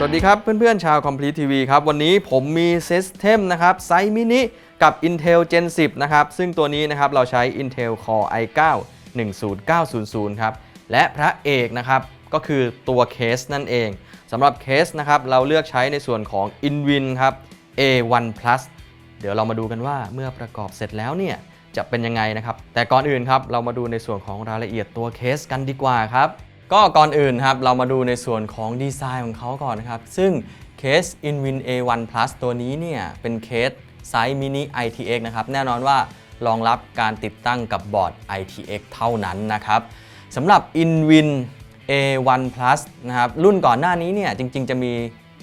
สวัสดีครับเพื่อนๆชาว Complete TV ครับ วันนี้ผมมี System นะครับไซส์มินิกับ Intel Gen 10 นะครับ ซึ่งตัวนี้นะครับเราใช้ Intel Core i9 10900 ครับ และพระเอกนะครับ ก็คือตัวเคสนั่นเองสำหรับเคสนะครับ เราเลือกใช้ในส่วนของ Inwin ครับ A1 Plus เดี๋ยวเรามาดูกันว่าเมื่อประกอบเสร็จแล้วเนี่ยจะเป็นยังไงนะครับ แต่ก่อนอื่นครับเรามาดูในส่วนของรายละเอียดตัวเคสกันดีกว่าครับ ก็ก่อนอื่นครับเรามาดูในส่วนของดีไซน์ของเขาก่อนนะครับ ซึ่งเคส Inwin A1 Plus ตัวนี้เนี่ยเป็นเคสไซส์ mini ITX นะครับ แน่นอนว่ารองรับการติดตั้งกับบอร์ด ITX เท่านั้นนะครับสำหรับ Inwin A1 Plus นะครับรุ่นก่อนหน้านี้เนี่ยจริง ๆ จะมี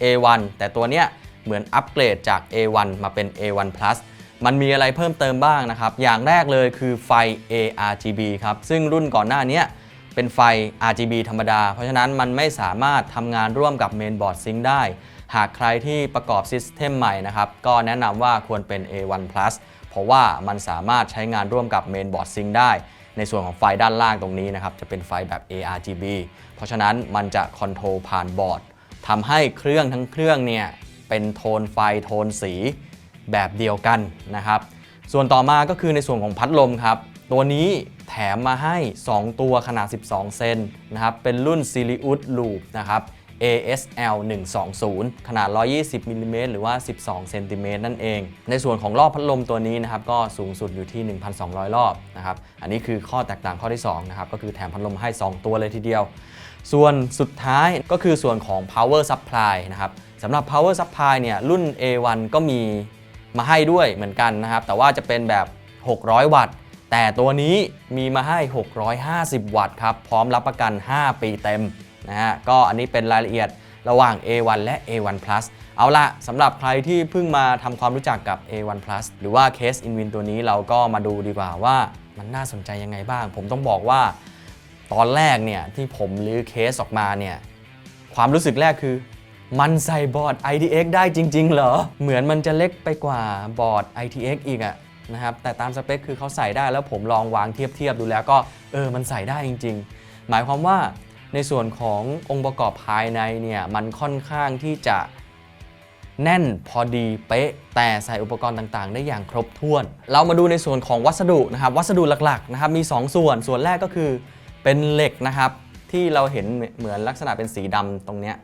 A1 แต่ตัวเนี้ยเหมือนอัปเกรดจาก A1 มาเป็น A1 Plus มันมีอะไรเพิ่มเติมบ้างนะครับ อย่างแรกเลยคือไฟ ARGB ครับ ซึ่งรุ่นก่อนหน้านี้ เป็นไฟ RGB ธรรมดา เพราะฉะนั้นมันไม่สามารถทำงานร่วมกับ Mainboard Sync ได้ หากใครที่ประกอบซิสเต็มใหม่นะครับ ก็แนะนำว่าควรเป็น A1 Plus เพราะว่ามันสามารถใช้งานร่วมกับ Mainboard Sync ได้ ในส่วนของไฟด้านล่างตรงนี้นะครับ จะเป็นไฟแบบ ARGB เพราะฉะนั้นมันจะคอนโทรลผ่านบอร์ดทำให้เครื่องทั้งเครื่องเนี่ยเป็นโทนไฟโทนสีแบบเดียวกันนะครับ ส่วนต่อมาก็คือในส่วนของพัดลมครับ ตัวนี้ แถมมาให้ 2 ตัวขนาด 12 เซนนะครับ เป็นรุ่น Sirius Loop นะครับ ASL 120 ขนาด 120มิลลิเมตรหรือว่า 12 เซนติเมตรนั่นเอง ในส่วนของรอบพัดลมตัวนี้นะครับ ก็สูงสุดอยู่ที่ 1,200 รอบนะครับ อันนี้คือข้อแตกต่างข้อที่ 2 นะครับ ก็คือแถมพัดลมให้ 2 ตัวเลยทีเดียว ส่วนสุดท้ายก็คือส่วนของ power supply นะครับสำหรับ power supply เนี่ย รุ่น A1 ก็มีมาให้ด้วยเหมือนกันนะครับ แต่ว่าจะเป็นแบบ 600 วัตต์ แต่ตัวนี้มีมาให้ 650 วัตต์ครับ พร้อมรับประกัน 5 ปีเต็มนะฮะ ก็อันนี้เป็นรายละเอียดระหว่าง A1 และ A1 Plus เอาละสำหรับใครที่เพิ่งมาทำความรู้จักกับ A1 Plus หรือว่า Case Inwin ตัวนี้เราก็มาดูดีกว่าว่ามันน่าสนใจยังไงบ้าง ผมต้องบอกว่า ตอนแรกเนี่ยที่ผมลื้อเคสออกมาเนี่ยความรู้สึกแรกคือมันใส่บอร์ด ITX ได้จริง ๆ เหรอ เหมือนมันจะเล็กไปกว่าบอร์ด ITX อีกอะ นะครับแต่ตามสเปคคือเขาใส่ได้แล้วผมลองวางเทียบๆดูแล้วก็เออมันใส่ได้จริง ๆ หมายความว่าในส่วนขององค์ประกอบภายในเนี่ยมันค่อนข้างที่จะแน่นพอดีเป๊ะ แต่ใส่อุปกรณ์ต่างๆ ได้อย่างครบถ้วน เรามาดูในส่วนของวัสดุนะครับ วัสดุหลักๆนะครับมี 2 ส่วนส่วนแรกก็คือเป็นเหล็กนะครับ ที่เราเห็นเหมือนลักษณะเป็นสีดำตรงเนี้ย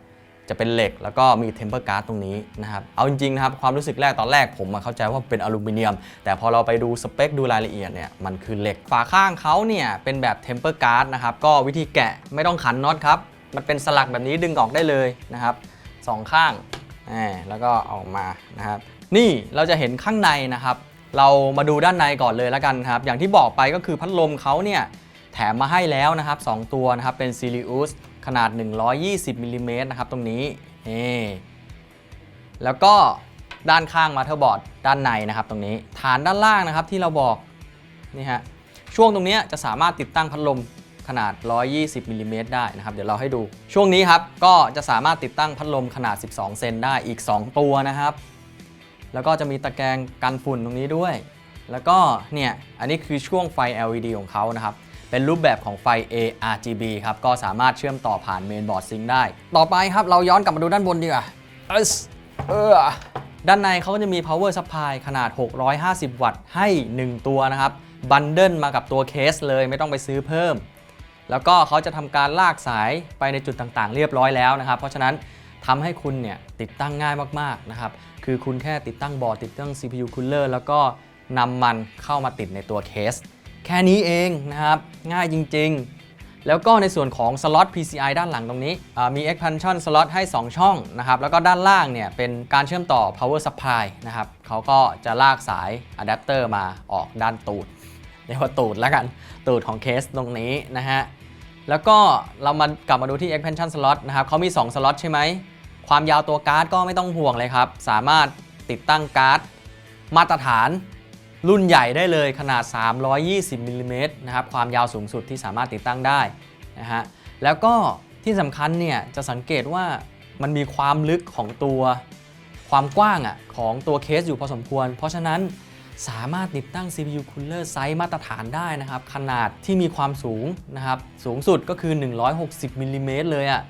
จะเป็นเหล็กแล้วก็มีเทมเปอร์การ์ดตรงนี้นะครับเอาจริงๆนะครับความรู้สึกแรกตอนแรกผมมาเข้าใจว่าเป็นอลูมิเนียม แต่พอเราไปดูสเปคดูรายละเอียดเนี่ยมันคือเหล็กฝาข้างเขาเนี่ยเป็นแบบเทมเปอร์การ์ดนะครับก็วิธีแกะไม่ต้องขันน็อตครับมันเป็นสลักแบบนี้ดึงออกได้เลยนะครับสองข้างอ่แล้วก็ออกมานะครับนี่เราจะเห็นข้างในนะครับ เรามาดูด้านในก่อนเลยแล้วกันครับ อย่างที่บอกไปก็คือพัดลมเขาเนี่ยแถมมาให้แล้วนะครับ 2 ตัวนะครับเป็น Sirius ขนาด 120มิลลิเมตรนะครับตรงนี้นี่แล้วก็ด้านข้างมาเทอร์บอร์ดด้านในนะครับตรงนี้ฐานด้านล่างนะครับที่เราบอกนี่ฮะช่วงตรงนี้จะสามารถติดตั้งพัดลมขนาด 120มิลลิเมตรได้นะครับ เดี๋ยวเราให้ดู ช่วงนี้ครับ ก็จะสามารถติดตั้งพัดลมขนาด 12 เซนได้อีก 2 ตัวนะครับ แล้วก็จะมีตะแกรงกันฝุ่นตรงนี้ด้วย แล้วก็เนี่ย อันนี้คือช่วงไฟ LED ของเขานะครับ เป็นรูปแบบของไฟ ARGB ครับ ก็สามารถเชื่อมต่อผ่านเมนบอร์ดซิงได้ ต่อไปครับ เราย้อนกลับมาดูด้านบนดีกว่าเอออด้านในเขาก็จะมี power supply ขนาด 650 วัตต์ให้ 1 ตัวนะครับ บันเดิลมากับตัวเคสเลยไม่ต้องไปซื้อเพิ่ม แล้วก็เขาจะทำการลากสายไปในจุดต่างๆ เรียบร้อยแล้วนะครับ เพราะฉะนั้นทำให้คุณเนี่ยติดตั้งง่ายมากๆนะครับ คือคุณแค่ติดตั้งบอร์ดติดตั้ง CPU cooler แล้วก็นำมันเข้ามาติดในตัวเคส แค่นี้เองนะครับ ง่ายจริง ๆ แล้วก็ในส่วนของสล็อต PCI ด้านหลังตรงนี้มี expansion slot ให้ 2 ช่องนะครับ แล้วก็ด้านล่างเนี่ยเป็นการเชื่อมต่อ power supply นะครับเขาก็จะลากสายอะแดปเตอร์มาออกด้านตูดเรียกว่าตูดแล้วกัน ตูดของเคสตรงนี้นะฮะ แล้วก็เรามากลับมาดูที่ expansion slot นะครับเขามี 2 สล็อตใช่ไหม ความยาวตัวการ์ดก็ไม่ต้องห่วงเลยครับ สามารถติดตั้งการ์ดมาตรฐาน รุ่นใหญ่ได้เลยขนาด 320มิลลิเมตรนะครับความยาวสูงสุดที่สามารถติดตั้งได้นะฮะแล้วก็ที่สำคัญเนี่ยจะสังเกตว่ามันมีความลึกของตัวความกว้างอะของตัวเคสอยู่พอสมควร เพราะฉะนั้นสามารถติดตั้ง CPU cooler ไซส์มาตรฐานได้นะครับ ขนาดที่มีความสูงนะครับ สูงสุดก็คือ 160มิลลิเมตรเลยอะ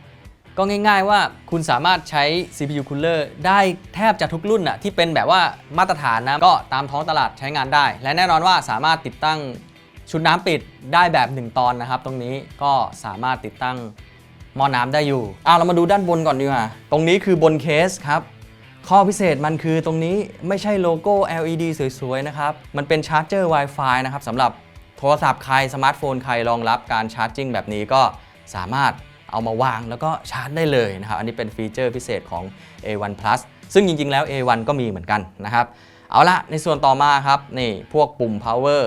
ก็ง่ายๆว่าคุณสามารถใช้ CPU cooler ได้แทบจะทุกรุ่นอะที่เป็นแบบว่ามาตรฐานนะ ก็ตามท้องตลาดใช้งานได้ และแน่นอนว่าสามารถติดตั้งชุดน้ำปิดได้แบบ 1 ตอนนะครับ ตรงนี้ก็สามารถติดตั้งหม้อน้ำได้อยู่อะเรามาดูด้านบนก่อนดีกว่า ตรงนี้คือบนเคสครับ ข้อพิเศษมันคือตรงนี้ไม่ใช่โลโก้ LED สวยๆนะครับ มันเป็นชาร์จเจอร์ Wi-Fi นะครับสำหรับโทรศัพท์ใครสมาร์ทโฟนใครรองรับการชาร์จจิ้งแบบนี้ก็สามารถ เอามาวางแล้วก็ชาร์จได้เลยนะครับ อันนี้เป็นฟีเจอร์พิเศษของ A1 Plus ซึ่งจริง ๆ แล้ว A1 ก็มีเหมือนกันนะครับ เอาละในส่วนต่อมาครับ นี่พวกปุ่ม power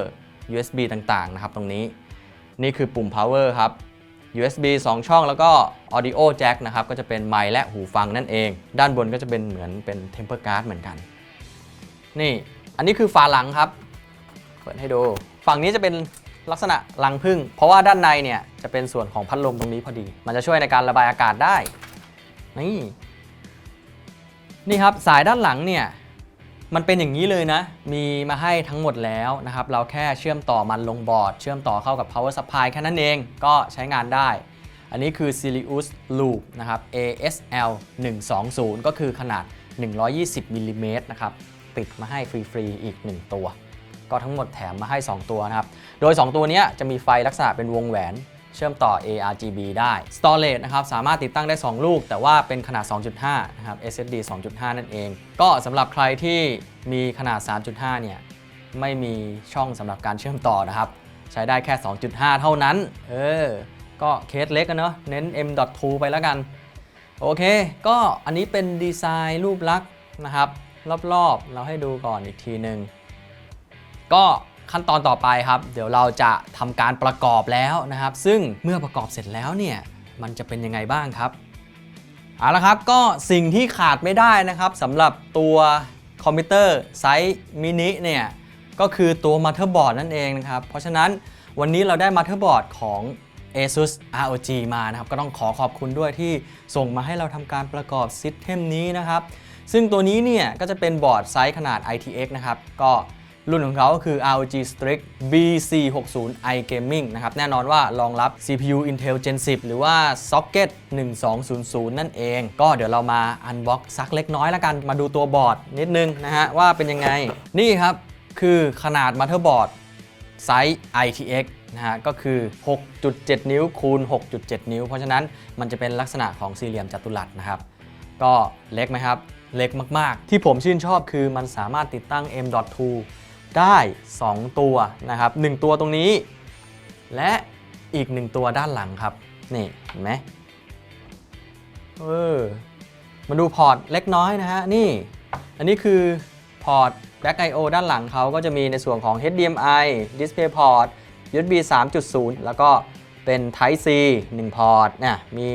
USB ต่างๆ นะครับ ตรงนี้ นี่คือปุ่ม power ครับ USB 2 ช่องแล้วก็ audio jack นะครับ ก็จะเป็นไมค์และหูฟังนั่นเอง ด้านบนก็จะเป็นเหมือนเป็น temper guard เหมือนกัน นี่ อันนี้คือฝาหลังครับ เปิดให้ดู ฝั่งนี้จะเป็น ลักษณะรังพึ่งเพราะว่าด้านในเนี่ยจะเป็นส่วนของพัดลมตรงนี้พอดี มันจะช่วยในการระบายอากาศได้ นี่นี่ครับสายด้านหลังเนี่ยมันเป็นอย่างนี้เลยนะ มีมาให้ทั้งหมดแล้วนะครับ เราแค่เชื่อมต่อมันลงบอร์ด เชื่อมต่อเข้ากับ power supply แค่นั้นเองก็ใช้งานได้ อันนี้คือ Sirius Loop นะครับ ASL 120ก็คือขนาด 120มิลลิเมตรนะครับ ติดมาให้ฟรี ๆ อีก 1 ตัว ก็ทั้งหมดแถมมาให้ 2 ตัวนะครับ โดย 2 ตัวนี้จะมีไฟลักษณะเป็นวงแหวนเชื่อมต่อ ARGB ได้ Storage นะครับสามารถติดตั้งได้ 2 ลูก แต่ว่าเป็นขนาด 2.5 นะครับ SSD 2.5 นั่นเอง ก็สำหรับใครที่มีขนาด 3.5 เนี่ย ไม่มีช่องสำหรับการเชื่อมต่อนะครับ ใช้ได้แค่ 2.5 เท่านั้น เออ ก็เคสเล็กกันเนาะ เน้น M.2 ไปแล้วกัน โอเค ก็อันนี้เป็นดีไซน์รูปลักษณ์นะครับ รอบๆ เราให้ดูก่อนอีกทีหนึ่ง ก็ขั้นตอนต่อไปครับ เดี๋ยวเราจะทำการประกอบแล้วนะครับ ซึ่งเมื่อประกอบเสร็จแล้วเนี่ยมันจะเป็นยังไงบ้างครับเอาละครับก็สิ่งที่ขาดไม่ได้นะครับสำหรับตัวคอมพิวเตอร์ไซส์มินิเนี่ยก็คือตัวมั t เ e r b o a r d นั่นเองนะครับ เพราะฉะนั้นวันนี้เราได้มั t เ e r b o a r d ของ ASUS ROG มานะครับ ก็ต้องขอขอบคุณด้วยที่ส่งมาให้เราทำการประกอบซิสเทมนี้นะครับ ซึ่งตัวนี้เนี่ยก็จะเป็นบอร์ดไซส์ขนาด ITX นะครับ ก็ รุ่นของเขาก็คือ ROG Strix B460 iGaming นะครับ แน่นอนว่ารองรับ CPU Intel Gen 10 หรือว่า Socket 1200 นั่นเอง ก็เดี๋ยวเรามา unbox สักเล็กน้อยแล้วกัน มาดูตัวบอร์ดนิดนึงนะฮะ ว่าเป็นยังไง นี่ครับ คือขนาด motherboard ไซส์ ITX นะฮะก็คือ 6.7 นิ้วคูณ 6.7 นิ้ว เพราะฉะนั้นมันจะเป็นลักษณะของสี่เหลี่ยมจัตุรัสนะครับ ก็เล็กไหมครับ เล็กมาก ๆ ที่ผมชื่นชอบคือมันสามารถติดตั้ง M.2 ได้ 2 ตัวนะครับ1ตัวตรงนี้ และอีก 1 ตัวด้านหลังครับ นี่เห็นไหมเออมาดูพอร์ตเล็กน้อยนะฮะ นี่ อันนี้คือพอร์ต Back I/O ด้านหลังเขาก็จะมีในส่วนของ HDMI DisplayPort USB 3.0 แล้วก็เป็น Type C 1 พอร์ตนี่ยมี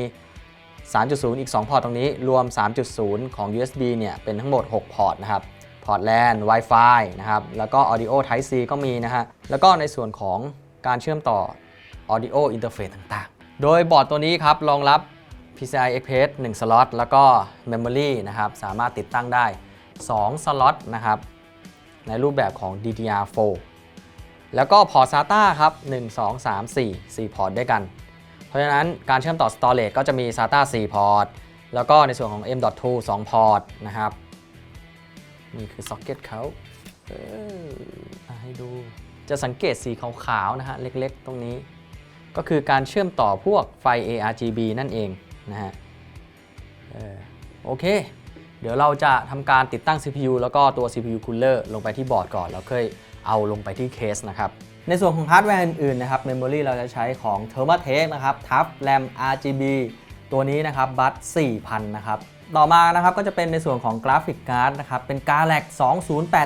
3.0 อีก 2 พอร์ตตรงนี้ รวม 3.0 ของ USB เนี่ย เป็นทั้งหมด 6 พอร์ตนะครับ พอร์ต LAN Wi-Fi นะครับ แล้วก็ Audio Type C ก็มีนะฮะ แล้วก็ในส่วนของการเชื่อมต่อ Audio Interface ต่างๆ โดยบอร์ดตัวนี้ครับรองรับ PCI Express 1สล็อตแล้วก็ Memory นะครับ สามารถติดตั้งได้ 2สล็อตนะครับ ในรูปแบบของ DDR4 แล้วก็พอร์ต SATA ครับ 1 2 3 4 4 พอร์ตด้วยกัน เพราะฉะนั้นการเชื่อมต่อ storage ก็จะมี SATA 4 พอร์ต แล้วก็ในส่วนของ M.2 2 พอร์ตนะครับ นี่คือ socket เขาเออให้ดู จะสังเกตสีขาวๆนะฮะ เล็กๆ ตรงนี้ ก็คือการเชื่อมต่อพวกไฟ ARGB นั่นเองนะฮะโอเค เดี๋ยวเราจะทำการติดตั้ง CPU แล้วก็ตัว CPU cooler ลงไปที่บอร์ดก่อน แล้วค่อยเอาลงไปที่เคสนะครับในส่วนของฮาร์ดแวร์อื่นๆนะครับ Memory เราจะใช้ของ Thermaltake นะครับทับ RAM RGB ตัวนี้นะครับบัต4,000 นะครับ ต่อมานะครับก็จะเป็นในส่วนของกราฟิกการ์ดนะครับ เป็น Galax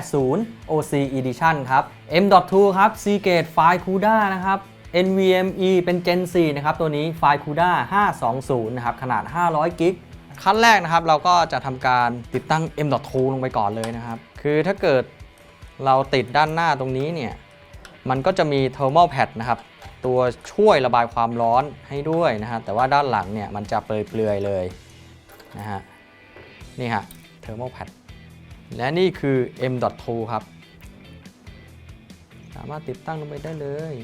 2080 OC Edition ครับ M.2 ครับ Seagate File CUDA นะครับ NVMe เป็น Gen 4 นะครับ ตัวนี้ File CUDA 520 นะครับ ขนาด 500 กิกขั้นแรกนะครับ เราก็จะทำการติดตั้ง M.2 ลงไปก่อนเลยนะครับ คือถ้าเกิดเราติดด้านหน้าตรงนี้เนี่ย มันก็จะมี thermal pad นะครับ ตัวช่วยระบายความร้อนให้ด้วยนะฮะ แต่ว่าด้านหลังเนี่ย มันจะเปลือยๆเลยนะฮะ นี่ฮะ thermal pad และนี่คือ M.2 ครับ สามารถติดตั้งลงไปได้เลย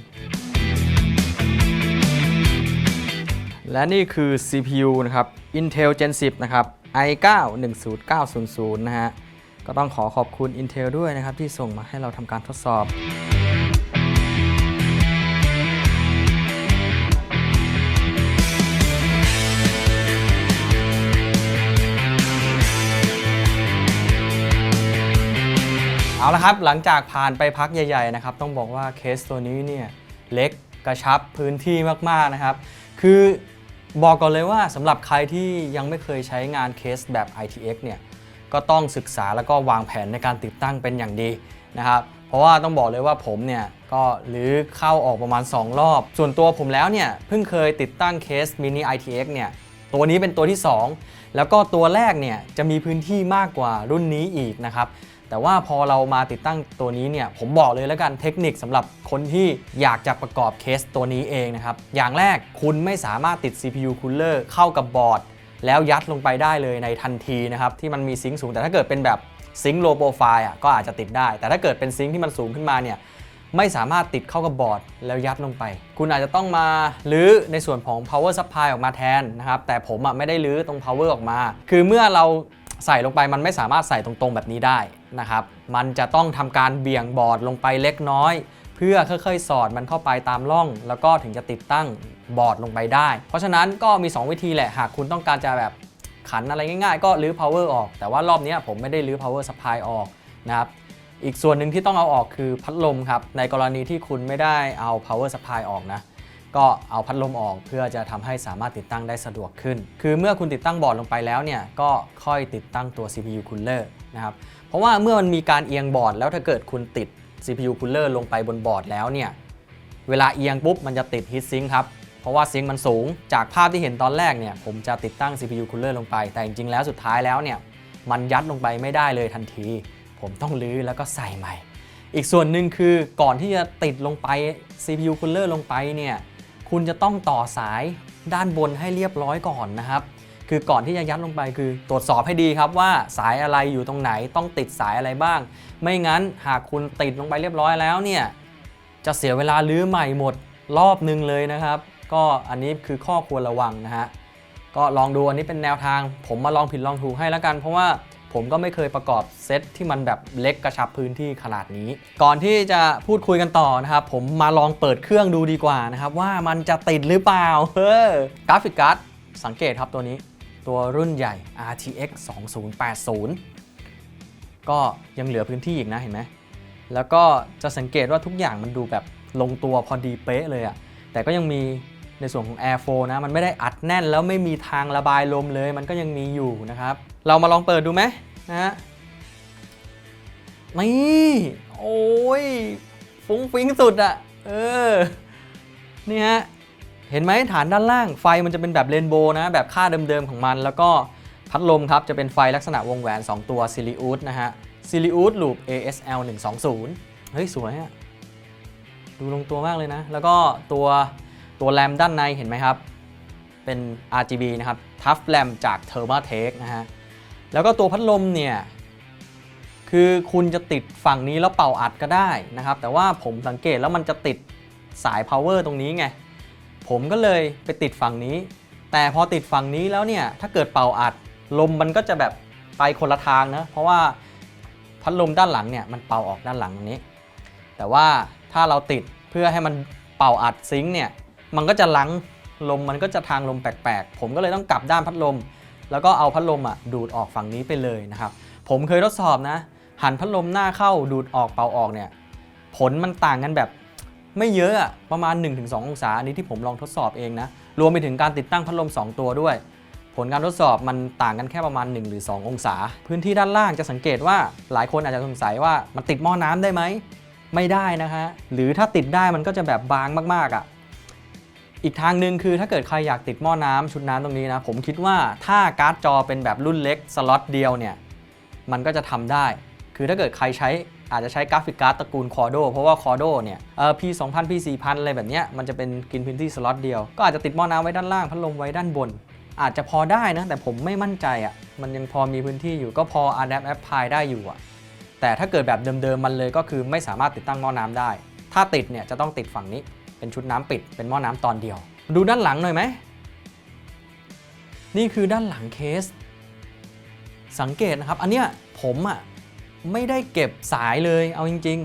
และนี่คือ CPU นะครับ Intel Gen 10 นะครับ i9 10900 นะฮะ ก็ต้องขอขอบคุณ Intel ด้วยนะครับ ที่ส่งมาให้เราทำการทดสอบ เอาละครับหลังจากผ่านไปพักใหญ่ๆนะครับต้องบอกว่าเคสตัวนี้เนี่ยเล็กกระชับพื้นที่มากๆนะครับ คือบอกก่อนเลยว่าสำหรับใครที่ยังไม่เคยใช้งานเคสแบบ ITX เนี่ยก็ต้องศึกษาแล้วก็วางแผนในการติดตั้งเป็นอย่างดีนะครับเพราะว่าต้องบอกเลยว่าผมเนี่ยก็หรือเข้าออกประมาณ 2 รอบ ส่วนตัวผมแล้วเนี่ยเพิ่งเคยติดตั้งเคส mini ITX เนี่ยตัวนี้เป็นตัวที่ 2 แล้วก็ตัวแรกเนี่ยจะมีพื้นที่มากกว่ารุ่นนี้อีกนะครับ แต่ว่าพอเรามาติดตั้งตัวนี้เนี่ยผมบอกเลยแล้วกันเทคนิคสำหรับคนที่อยากจะประกอบเคสตัวนี้เองนะครับ อย่างแรกคุณไม่สามารถติด CPU cooler เข้ากับบอร์ด แล้วยัดลงไปได้เลยในทันทีนะครับที่มันมีซิงค์สูง แต่ถ้าเกิดเป็นแบบซิงค์โลโปรไฟล์อะก็อาจจะติดได้ แต่ถ้าเกิดเป็นซิงค์ที่มันสูงขึ้นมาเนี่ยไม่สามารถติดเข้ากับบอร์ดแล้วยัดลงไป คุณอาจจะต้องมาลื้อในส่วนของ power supply ออกมาแทนนะครับ แต่ผมอะไม่ได้ลื้อตรง power ออกมา คือเมื่อเรา ใส่ลงไปมันไม่สามารถใส่ตรงๆแบบนี้ได้นะครับ มันจะต้องทำการเบี่ยงบอร์ดลงไปเล็กน้อย เพื่อค่อยๆ สอดมันเข้าไปตามร่อง แล้วก็ถึงจะติดตั้งบอร์ดลงไปได้ เพราะฉะนั้นก็มี 2 วิธีแหละหากคุณต้องการจะแบบขันอะไรง่ายๆ ก็รื้อ power ออก แต่ว่ารอบนี้ผมไม่ได้รื้อ power supply ออกนะครับอีกส่วนหนึ่งที่ต้องเอาออกคือพัดลมครับในกรณีที่คุณไม่ได้เอา power supply ออกนะ ก็เอาพัดลมออกเพื่อจะทำให้สามารถติดตั้งได้สะดวกขึ้น คือเมื่อคุณติดตั้งบอร์ดลงไปแล้วเนี่ยก็ค่อยติดตั้งตัว CPU cooler นะครับ เพราะว่าเมื่อมันมีการเอียงบอร์ดแล้วถ้าเกิดคุณติด CPU cooler ลงไปบนบอร์ดแล้วเนี่ยเวลาเอียงปุ๊บมันจะติด heat sink ครับเพราะว่าซิงค์มันสูง จากภาพที่เห็นตอนแรกเนี่ยผมจะติดตั้ง CPU cooler ลงไป แต่จริงๆแล้วสุดท้ายแล้วเนี่ยมันยัดลงไปไม่ได้เลยทันที ผมต้องรื้อแล้วก็ใส่ใหม่ อีกส่วนหนึ่งคือก่อนที่จะติดลงไป CPU cooler ลงไปเนี่ย คุณจะต้องต่อสายด้านบนให้เรียบร้อยก่อนนะครับ คือก่อนที่จะยัดลงไปคือตรวจสอบให้ดีครับว่าสายอะไรอยู่ตรงไหนต้องติดสายอะไรบ้าง ไม่งั้นหากคุณติดลงไปเรียบร้อยแล้วเนี่ยจะเสียเวลาลื้อใหม่หมดรอบนึงเลยนะครับ ก็อันนี้คือข้อควรระวังนะฮะก็ลองดูอันนี้เป็นแนวทาง ผมมาลองผิดลองถูกให้แล้วกัน เพราะว่า ผมก็ไม่เคยประกอบเซตที่มันแบบเล็กกระชับพื้นที่ขนาดนี้ ก่อนที่จะพูดคุยกันต่อนะครับ ผมมาลองเปิดเครื่องดูดีกว่านะครับว่ามันจะติดหรือเปล่าเฮ้อกราฟิกการ์ดสังเกตครับตัวนี้ตัวรุ่นใหญ่ RTX 2080 ก็ยังเหลือพื้นที่อีกนะเห็นไหมแล้วก็จะสังเกตว่าทุกอย่างมันดูแบบลงตัวพอดีเป๊ะเลยอะแต่ก็ยังมีในส่วนของ Airflow นะ มันไม่ได้อัดแน่นแล้วไม่มีทางระบายลมเลย มันก็ยังมีอยู่นะครับ เรามาลองเปิดดูไหมนะฮะนี่โอ้ยฟุ้งฟิ้งสุดอะเออนี่ฮะเห็นไหมฐานด้านล่างไฟมันจะเป็นแบบเรนโบว์นะ แบบค่าเดิมๆของมัน แล้วก็พัดลมครับจะเป็นไฟลักษณะวงแหวน 2 ตัวซิลิอุสนะฮะซิลิอุสลูป ASL 120 เฮ้ย สวยอะดูลงตัวมากเลยนะ แล้วก็ตัวตัวแรมด้านในเห็นไหมครับ เป็น RGB นะครับ Tough RAM จาก Thermaltake นะฮะ แล้วก็ตัวพัดลมเนี่ยคือคุณจะติดฝั่งนี้แล้วเป่าอัดก็ได้นะครับ แต่ว่าผมสังเกตแล้วมันจะติดสาย power ตรงนี้ไง ผมก็เลยไปติดฝั่งนี้ แต่พอติดฝั่งนี้แล้วเนี่ย ถ้าเกิดเป่าอัด ลมมันก็จะแบบไปคนละทางนะ เพราะว่าพัดลมด้านหลังเนี่ยมันเป่าออกด้านหลังตรงนี้ แต่ว่าถ้าเราติดเพื่อให้มันเป่าอัดซิงค์เนี่ย มันก็จะลังลมมันก็จะทางลมแปลกๆ ผมก็เลยต้องกลับด้านพัดลม แล้วก็เอาพัดลมอะดูดออกฝั่งนี้ไปเลยนะครับผมเคยทดสอบนะ หันพัดลมหน้าเข้าดูดออกเป่าออกเนี่ยผลมันต่างกันแบบไม่เยอะอะประมาณ 1-2 องศาอันนี้ที่ผมลองทดสอบเองนะรวมไปถึงการติดตั้งพัดลม 2 ตัวด้วย ผลการทดสอบมันต่างกันแค่ประมาณ 1 หรือ 2 องศา พื้นที่ด้านล่างจะสังเกตว่าหลายคนอาจจะสงสัยว่ามันติดหม้อน้ำได้ไหมไม่ได้นะคะหรือถ้าติดได้มันก็จะแบบบางมากๆอะ อีกทางหนึ่งคือถ้าเกิดใครอยากติดหม้อน้ำชุดน้ำตรงนี้นะ ผมคิดว่าถ้าการ์ดจอเป็นแบบรุ่นเล็กสล็อตเดียวเนี่ยมันก็จะทำได้ คือถ้าเกิดใครใช้อาจจะใช้กราฟิกการ์ดตระกูล Cordo เพราะว่า Cordo เนี่ยเอ่อ P 2 0 0 0 P 4 0 0 0อะไรแบบเนี้ยมันจะเป็นกินพื้นที่สล็อตเดียว ก็อาจจะติดหม้อน้ำไว้ด้านล่างพัดลมไว้ด้านบน อาจจะพอได้นะ แต่ผมไม่มั่นใจอะมันยังพอมีพื้นที่อยู่ก็พอ Adapt Apply ได้อยู่อะแต่ถ้าเกิดแบบเดิมๆมันเลยก็คือไม่สามารถติดตั้งหม้อน้ำได้ ถ้าติดเนี่ยจะต้องติดฝั่งนี้ เป็นชุดน้ำปิด เป็นหม้อน้ำตอนเดียว ดูด้านหลังหน่อยไหม นี่คือด้านหลังเคส สังเกตนะครับ อันเนี้ยผมอะไม่ได้เก็บสายเลย เอาจริง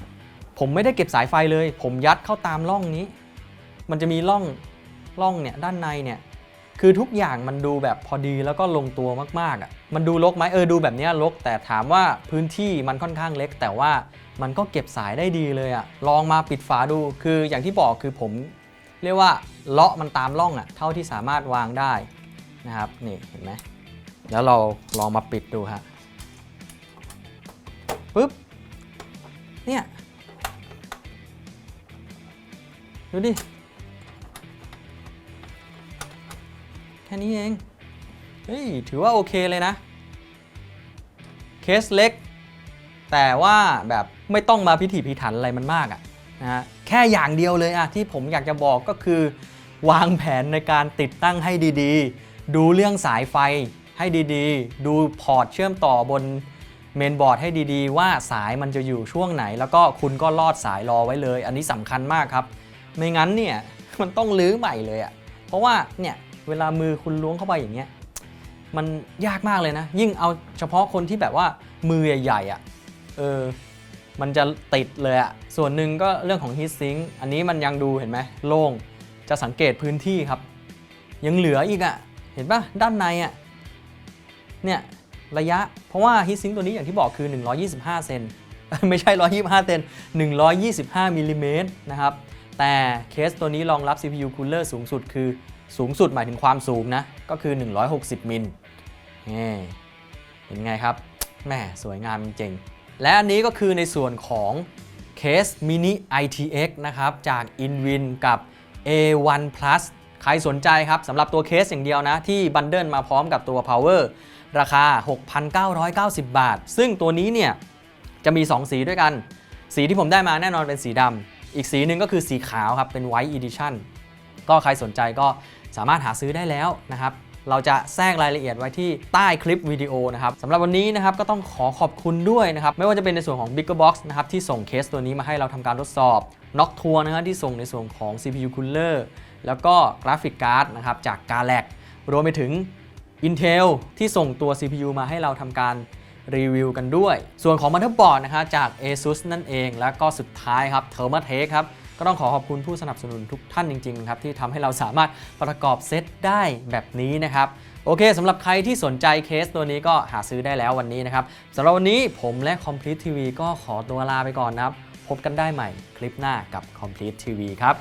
ๆ ผมไม่ได้เก็บสายไฟเลย ผมยัดเข้าตามร่องนี้ มันจะมีร่องร่องเนี่ยด้านในเนี่ย คือทุกอย่างมันดูแบบพอดีแล้วก็ลงตัวมากๆอะ มันดูรกไหมเออดูแบบนี้ยรกแต่ถามว่าพื้นที่มันค่อนข้างเล็ก แต่ว่ามันก็เก็บสายได้ดีเลยอะลองมาปิดฝาดูคืออย่างที่บอกคือผม เรียกว่าเลาะมันตามร่องอะเท่าที่สามารถวางได้นะครับนี่เห็นไหมแล้วเราลองมาปิดดูฮะปึ๊บเนี่ยดูดิ แค่นี้เอง เฮ้ยถือว่าโอเคเลยนะ เคสเล็ก แต่ว่าแบบไม่ต้องมาพิถีพิถันอะไรมันมากอะนะฮะแค่อย่างเดียวเลยอะที่ผมอยากจะบอกก็คือ วางแผนในการติดตั้งให้ดีๆ ดูเรื่องสายไฟให้ดีๆ ดูพอร์ตเชื่อมต่อบนเมนบอร์ดให้ดีๆ ว่าสายมันจะอยู่ช่วงไหน แล้วก็คุณก็ลอดสายรอไว้เลย อันนี้สำคัญมากครับ ไม่งั้นเนี่ยมันต้องลื้อใหม่เลยอะเพราะว่าเนี่ยเวลามือคุณล้วงเข้าไปอย่างเงี้ย มันยากมากเลยนะ ยิ่งเอาเฉพาะคนที่แบบว่ามือใหญ่ๆอะ่ะเออมันจะติดเลยอะ่ะส่วนหนึ่งก็เรื่องของ heat sink อันนี้มันยังดูเห็นไหมโล่งจะสังเกตพื้นที่ครับ ยังเหลืออีกอะ่ะเห็นปะด้านในอะ่ะเนี่ยระยะเพราะว่า heat sink ตัวนี้อย่างที่บอกคือ 125 เซนไม่ใช่ 125 เซน 125มิลลิเมตรนะครับ แต่เคสตัวนี้รองรับ CPU cooler สูงสุดคือสูงสุดหมายถึงความสูงนะ ก็คือ 160 มิล นี่เห็นไงครับแม่สวยงามจริงๆ และอันนี้ก็คือในส่วนของเคส mini ITX นะครับ จาก Inwin กับ A1 Plus ใครสนใจครับสำหรับตัวเคสอย่างเดียวนะ ที่บันเดิลมาพร้อมกับตัว Power ราคา 6,990 บาท ซึ่งตัวนี้เนี่ย จะมี 2 สีด้วยกัน สีที่ผมได้มาแน่นอนเป็นสีดำอีกสีหนึ่งก็คือสีขาวครับ เป็น White Edition ก็ใครสนใจก็สามารถหาซื้อได้แล้วนะครับ เราจะแทรกรายละเอียดไว้ที่ใต้คลิปวิดีโอนะครับสำหรับวันนี้นะครับก็ต้องขอขอบคุณด้วยนะครับไม่ว่าจะเป็นในส่วนของ Bigger Box นะครับที่ส่งเคสตัวนี้มาให้เราทำการทดสอบ n o c t o u r นะครับที่ส่งในส่วนของ CPU Cooler แล้วก็กราฟิกการ์ดนะครับจาก g a l a x รวมไปถึง Intel ที่ส่งตัว CPU มาให้เราทำการรีวิวกันด้วย ส่วนของ Motherboard นะครับจาก ASUS นั่นเอง แล้วก็สุดท้ายครับ t h e r m a t e ครับ ก็ต้องขอขอบคุณผู้สนับสนุนทุกท่านจริงๆครับที่ทำให้เราสามารถประกอบเซตได้แบบนี้นะครับโอเคสำหรับใครที่สนใจเคสตัวนี้ก็หาซื้อได้แล้ววันนี้นะครับสำหรับวันนี้ผมและ Complete TV ก็ขอตัวลาไปก่อนนะครับ พบกันได้ใหม่คลิปหน้ากับ Complete TV ครับ